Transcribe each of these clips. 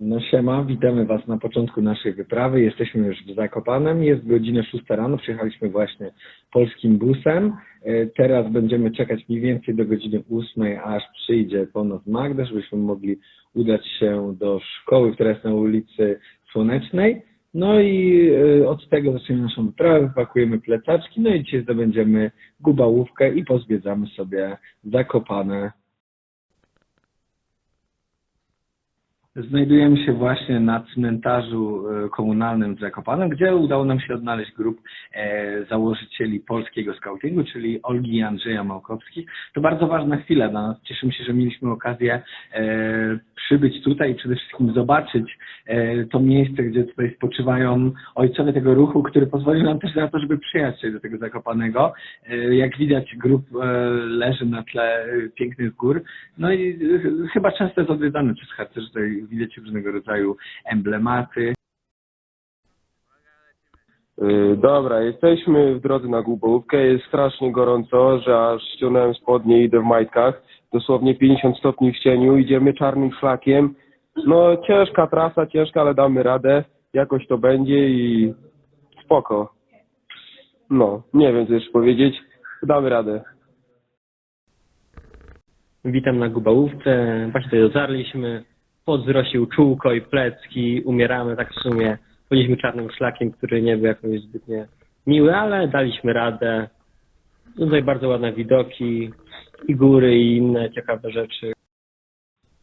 No siema, witamy Was na początku naszej wyprawy. Jesteśmy już w Zakopanem. Jest godzina 6 rano. Przyjechaliśmy właśnie polskim busem. E, Teraz będziemy czekać mniej więcej do godziny 8, aż przyjdzie po Magda, żebyśmy mogli udać się do szkoły, która jest na ulicy Słonecznej. No i e, od tego zaczniemy naszą wyprawę, pakujemy plecaczki, no i dzisiaj zdobędziemy Gubałówkę i pozwiedzamy sobie Zakopane. Znajdujemy się właśnie na cmentarzu e, komunalnym w Zakopanem, gdzie udało nam się odnaleźć grup e, założycieli polskiego scoutingu, czyli Olgi i Andrzeja Małkowskich. To bardzo ważna chwila dla nas. Cieszymy się, że mieliśmy okazję e, przybyć tutaj i przede wszystkim zobaczyć to miejsce, gdzie tutaj spoczywają ojcowie tego ruchu, który pozwolił nam też na to, żeby przyjechać tutaj do tego Zakopanego. Jak widać, grup leży na tle pięknych gór. No i chyba często jest odwiedzany przez harcerzy. Tutaj widać różnego rodzaju emblematy. Yy, Dobra, jesteśmy w drodze na Gubówkę. Jest strasznie gorąco, że aż ściągnąłem spodnie i idę w majtkach. Dosłownie 50 stopni w cieniu. Idziemy czarnym szlakiem. No ciężka trasa, ciężka, ale damy radę. Jakoś to będzie i spoko. No, nie wiem co jeszcze powiedzieć. Damy radę. Witam na Gubałówce. Właśnie tutaj dotarliśmy. Podzrosił czółko i plecki. Umieramy tak w sumie. Byliśmy czarnym szlakiem, który nie był jakoś zbytnio miły, ale daliśmy radę. Tutaj bardzo ładne widoki i góry i inne ciekawe rzeczy.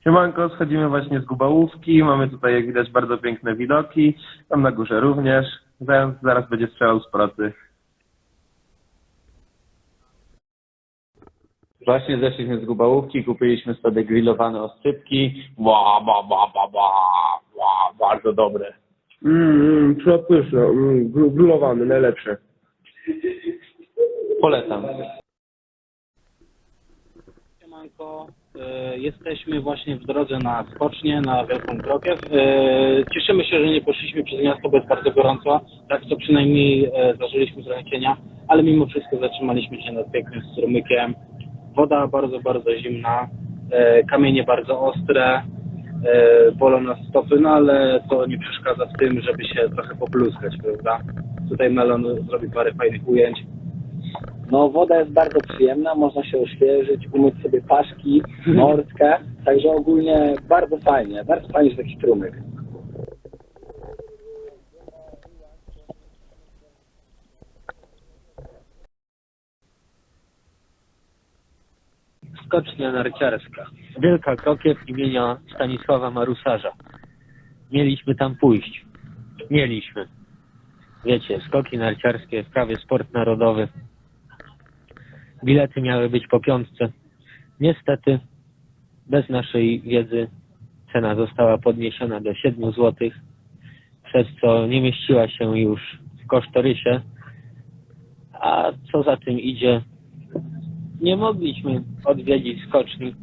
Siemanko, schodzimy właśnie z Gubałówki, mamy tutaj jak widać bardzo piękne widoki, tam na górze również, zaraz, zaraz będzie strzelał z procy. Właśnie zeszliśmy z Gubałówki, kupiliśmy sobie grillowane oscypki. Ła, ba, ba, ba, ba, ła, bardzo dobre. Mmm, przepyszne, mm, grillowany, najlepsze. Polecam. Siemanko, e, jesteśmy właśnie w drodze na skocznie, na Wielką Krokiew. E, cieszymy się, że nie poszliśmy przez miasto, bo jest bardzo gorąco. Tak to przynajmniej e, zażyliśmy trochę cienia, ale mimo wszystko zatrzymaliśmy się nad pięknym strumykiem. Woda bardzo, bardzo zimna, e, kamienie bardzo ostre, e, bolą nas stopy, no ale to nie przeszkadza w tym, żeby się trochę popluskać, prawda? Tutaj Melon zrobi parę fajnych ujęć. No woda jest bardzo przyjemna, można się oświeżyć, umyć sobie paszki, mordkę, także ogólnie bardzo fajnie, bardzo fajnie, że taki strumyk. Skocznia narciarska. Wielka Krokiew imienia Stanisława Marusarza. Mieliśmy tam pójść. Mieliśmy. Wiecie, skoki narciarskie, prawie sport narodowy. Bilety miały być po piątce. Niestety, bez naszej wiedzy cena została podniesiona do 7 zł, przez co nie mieściła się już w kosztorysie, a co za tym idzie, nie mogliśmy odwiedzić skoczni.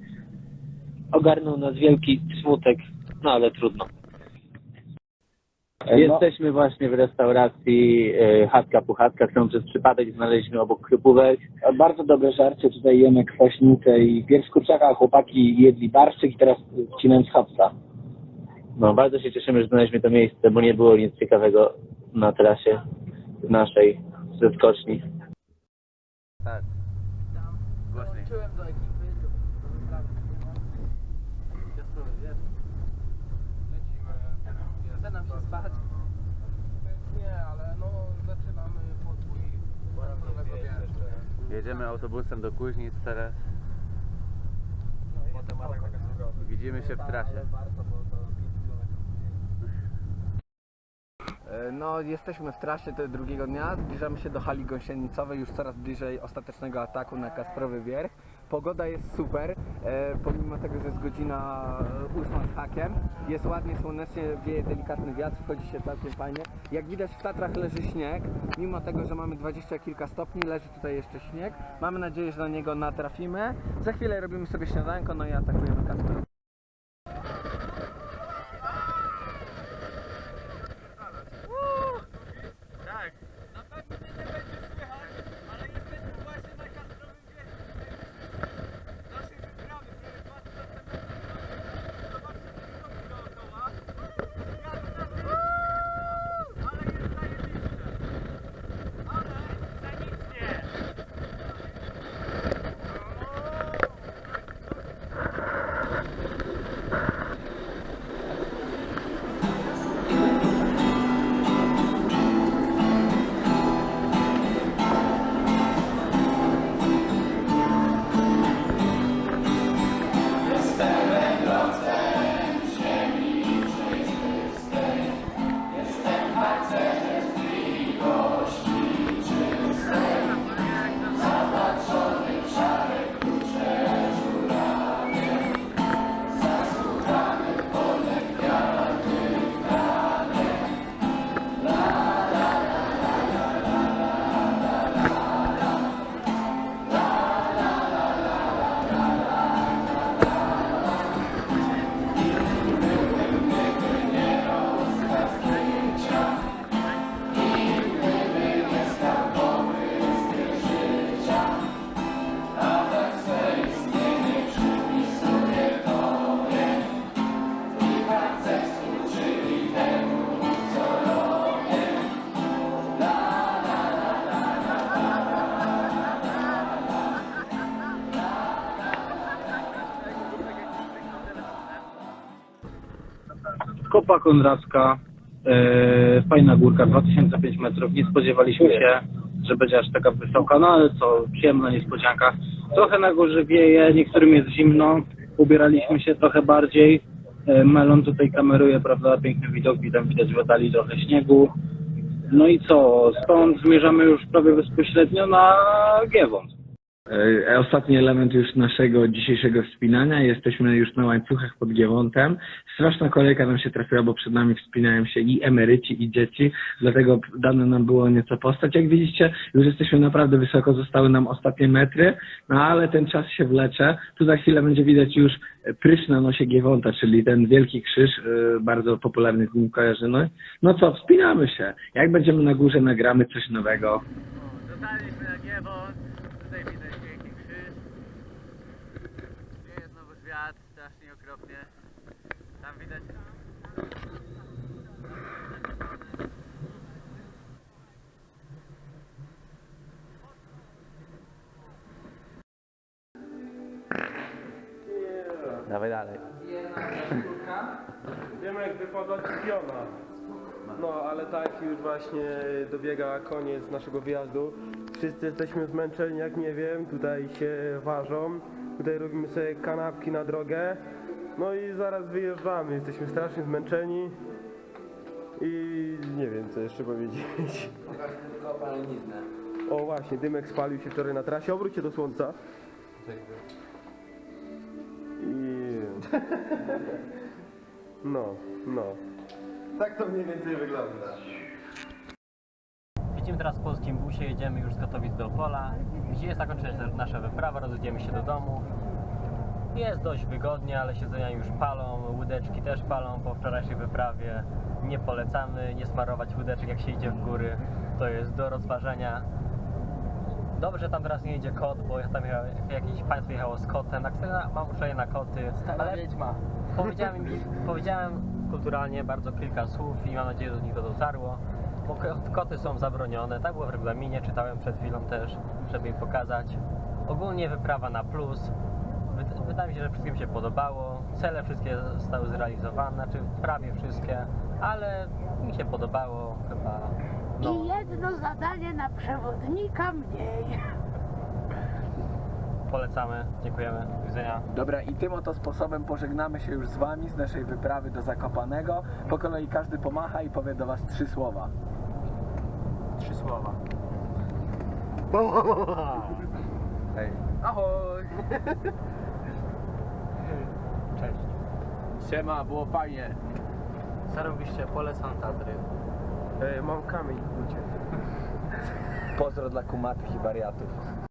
Ogarnął nas wielki smutek, no ale trudno. Jesteśmy właśnie w restauracji e, Chatka Puchatka, którą przez przypadek znaleźliśmy obok krupówek. Bardzo dobre żarcie, tutaj jemy kwaśnicę i pierw z kurczaka, chłopaki jedli barszczyk i teraz wcinałem z chapsa. No, bardzo się cieszymy, że znaleźliśmy to miejsce, bo nie było nic ciekawego na trasie naszej ze skoczni. Jedziemy autobusem do Kuźnic teraz. Widzimy się w trasie. E, No, jesteśmy w trasie tego drugiego dnia, zbliżamy się do hali gąsienicowej, już coraz bliżej ostatecznego ataku na Kasprowy Wierch. Pogoda jest super, e, pomimo tego, że jest godzina e, ósma z hakiem. Jest ładnie, słonecznie, wieje delikatny wiatr, wchodzi się całkiem fajnie. Jak widać w Tatrach leży śnieg, mimo tego, że mamy dwadzieścia kilka stopni, leży tutaj jeszcze śnieg. Mamy nadzieję, że na niego natrafimy. Za chwilę robimy sobie śniadanko, no i atakujemy Kasprowy. Kopa Konradzka, e, fajna górka, 2005 metrów. Nie spodziewaliśmy się, że będzie aż taka wysoka, no ale co, przyjemna niespodzianka. Trochę na górze wieje, niektórym jest zimno, ubieraliśmy się trochę bardziej. E, Melon tutaj kameruje, prawda, piękny widok, widać, widać w oddali trochę śniegu. No i co, stąd zmierzamy już prawie bezpośrednio na Giewont. E, Ostatni element już naszego dzisiejszego wspinania. Jesteśmy już na łańcuchach pod Giewontem. Straszna kolejka nam się trafiła, bo przed nami wspinają się i emeryci, i dzieci. Dlatego dane nam było nieco postać. Jak widzicie, już jesteśmy naprawdę wysoko. Zostały nam ostatnie metry, no ale ten czas się wlecze. Tu za chwilę będzie widać już prysz na nosie Giewonta, czyli ten wielki krzyż, e, bardzo popularny z nim kojarzymy. No co, wspinamy się. Jak będziemy na górze, nagramy coś nowego. Wypada piona. No, ale tak już właśnie dobiega koniec naszego wyjazdu. Wszyscy jesteśmy zmęczeni, jak nie wiem, tutaj się ważą. Tutaj robimy sobie kanapki na drogę. No i zaraz wyjeżdżamy, jesteśmy strasznie zmęczeni. I nie wiem co jeszcze powiedzieć. O właśnie, dymek spalił się wczoraj na trasie. Obróć się do słońca. I... No, no. Tak to mniej więcej wygląda. Widzimy teraz w polskim busie, jedziemy już z Katowic do Opola, gdzie jest zakończona nasza wyprawa, rozjedziemy się do domu. Jest dość wygodnie, ale siedzenia już palą, łydeczki też palą po wczorajszej wyprawie. Nie polecamy nie smarować łydeczek jak się idzie w góry, to jest do rozważenia. Dobrze, że tam teraz nie jedzie kot, bo ja tam jakieś państwo jechało z kotem, na- mam uczulenie na koty. ale wiedźma. Powiedziałem, im, powiedziałem kulturalnie bardzo kilka słów i mam nadzieję, że do nich to dotarło. Bo ko- koty są zabronione, tak było w regulaminie, czytałem przed chwilą też, żeby im pokazać. Ogólnie wyprawa na plus. Wyd- Wydaje mi się, że wszystkim się podobało. Cele wszystkie zostały zrealizowane, znaczy prawie wszystkie, ale mi się podobało chyba. No, I jedno zadanie na przewodnika mniej. Polecamy, dziękujemy, do widzenia. Dobra, i tym oto sposobem pożegnamy się już z wami z naszej wyprawy do Zakopanego. Po kolei każdy pomacha i powie do was trzy słowa. Trzy słowa. Ahoj! Cześć. Siema, było fajnie. Zarobiście, polecam Tatry. Ej, mam kamień w bucie. Pozdro dla kumatych i wariatów.